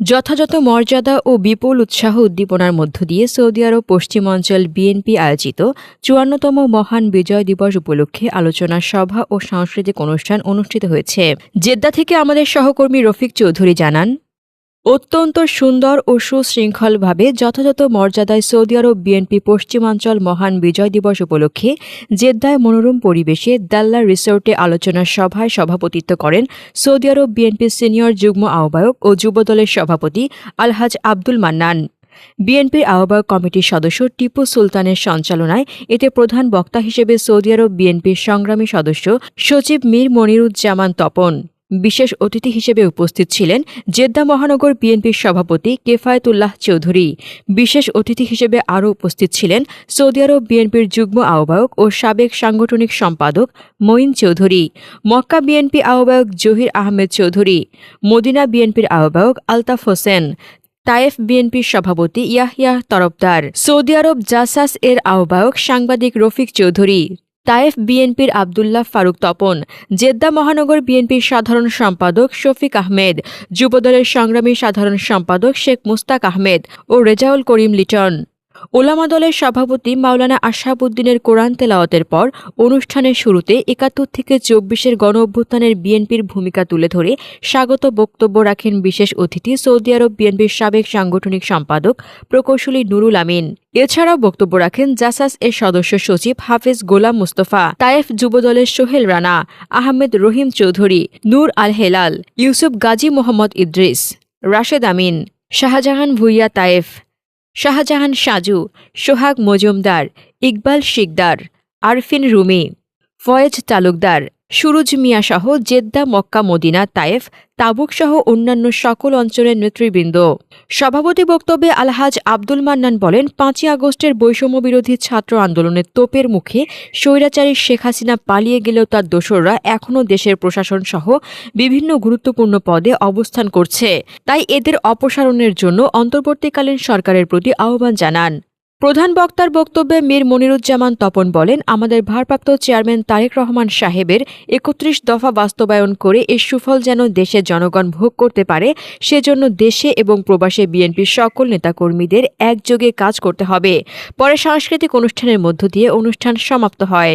যথাযথ মর্যাদা ও বিপুল উৎসাহ উদ্দীপনার মধ্য দিয়ে সৌদি আরব পশ্চিমাঞ্চল বিএনপি আয়োজিত চুয়ান্নতম মহান বিজয় দিবস উপলক্ষে আলোচনা সভা ও সাংস্কৃতিক অনুষ্ঠান অনুষ্ঠিত হয়েছে। জেদ্দা থেকে আমাদের সহকর্মী রফিক চৌধুরী জানান অত্যন্ত সুন্দর ও সুশৃঙ্খলভাবে যথাযথ মর্যাদায় সৌদি আরব বিএনপি পশ্চিমাঞ্চল মহান বিজয় দিবস উপলক্ষে জেদ্দায় মনোরম পরিবেশে দাল্লা রিসোর্টে আলোচনা সভায় সভাপতিত্ব করেন সৌদি আরব বিএনপির সিনিয়র যুগ্ম আহ্বায়ক ও যুবদলের সভাপতি আলহাজ আব্দুল মান্নান। বিএনপির আহ্বায়ক কমিটির সদস্য টিপু সুলতানের সঞ্চালনায় এতে প্রধান বক্তা হিসেবে সৌদি আরব বিএনপির সংগ্রামী সদস্য সচিব মীর মনিরুজ্জামান তপন। বিশেষ অতিথি হিসেবে উপস্থিত ছিলেন জেদ্দা মহানগর বিএনপির সভাপতি কেফায়েতুল্লাহ চৌধুরী। বিশেষ অতিথি হিসেবে আরও উপস্থিত ছিলেন সৌদি আরব বিএনপির যুগ্ম আহ্বায়ক ও সাবেক সাংগঠনিক সম্পাদক মঈন চৌধুরী, মক্কা বিএনপি আহ্বায়ক জহির আহমেদ চৌধুরী, মদিনা বিএনপির আহ্বায়ক আলতাফ হোসেন, তায়েফ বিএনপির সভাপতি ইয়াহিয়া তরফদার, সৌদি আরব জাসাস এর আহ্বায়ক সাংবাদিক রফিক চৌধুরী তায়েফ বিএনপির আবদুল্লাহ ফারুক তপন, জেদ্দা মহানগর বিএনপির সাধারণ সম্পাদক শফিক আহমেদ, যুবদলের সংগ্রামী সাধারণ সম্পাদক শেখ মুস্তাক আহমেদ ও রেজাউল করিম লিটন। ওলামা দলের সভাপতি মাওলানা আশহাবুদ্দিনের কোরআন তেলাওয়াতের পর অনুষ্ঠানের শুরুতে একাত্তর থেকে চব্বিশের গণ অভ্যুত্থানের বিএনপির ভূমিকা তুলে ধরে স্বাগত বক্তব্য রাখেন বিশেষ অতিথি সৌদি আরব বিএনপির সাবেক সাংগঠনিক সম্পাদক প্রকৌশলী নুরুল আমিন। এছাড়াও বক্তব্য রাখেন জাসাস এর সদস্য সচিব হাফেজ গোলাম মুস্তফা, তায়েফ যুবদলের সোহেল রানা, আহমেদ রহিম চৌধুরী, নূর আল হেলাল, ইউসুফ গাজী মোহাম্মদ ইদ্রিস, রাশেদ আমিন, শাহজাহান ভুইয়া তায়েফ। শাহজাহান সাজু সোহাগ মজুমদার ইকবাল শিকদার আরফিন রুমি ফয়েজ তালুকদার সুরুজ মিয়া সহ Jeddah, Mecca, Medina, Taif Tabuk সহ অন্যান্য সকল অঞ্চলের নেতৃবৃন্দ। সভাপতি বক্তব্যে আলহাজ আব্দুল মান্নান বলেন, পাঁচই আগস্টের বৈষম্য বিরোধী ছাত্র আন্দোলনের তোপের মুখে স্বৈরাচারী শেখ হাসিনা পালিয়ে গেলেও তার দোসররা এখনও দেশের প্রশাসন সহ বিভিন্ন গুরুত্বপূর্ণ পদে অবস্থান করছে। তাই এদের অপসারণের জন্য অন্তর্বর্তীকালীন সরকারের প্রতি আহ্বান জানান। প্রধান বক্তার বক্তব্যে মীর মনিরুজ্জামান তপন বলেন, আমাদের ভারপ্রাপ্ত চেয়ারম্যান তারেক রহমান সাহেবের একত্রিশ দফা বাস্তবায়ন করে এর সুফল যেন দেশের জনগণ ভোগ করতে পারে, সেজন্য দেশে এবং প্রবাসে বিএনপির সকল নেতাকর্মীদের একযোগে কাজ করতে হবে। পরে সাংস্কৃতিক অনুষ্ঠানের মধ্য দিয়ে অনুষ্ঠান সমাপ্ত হয়।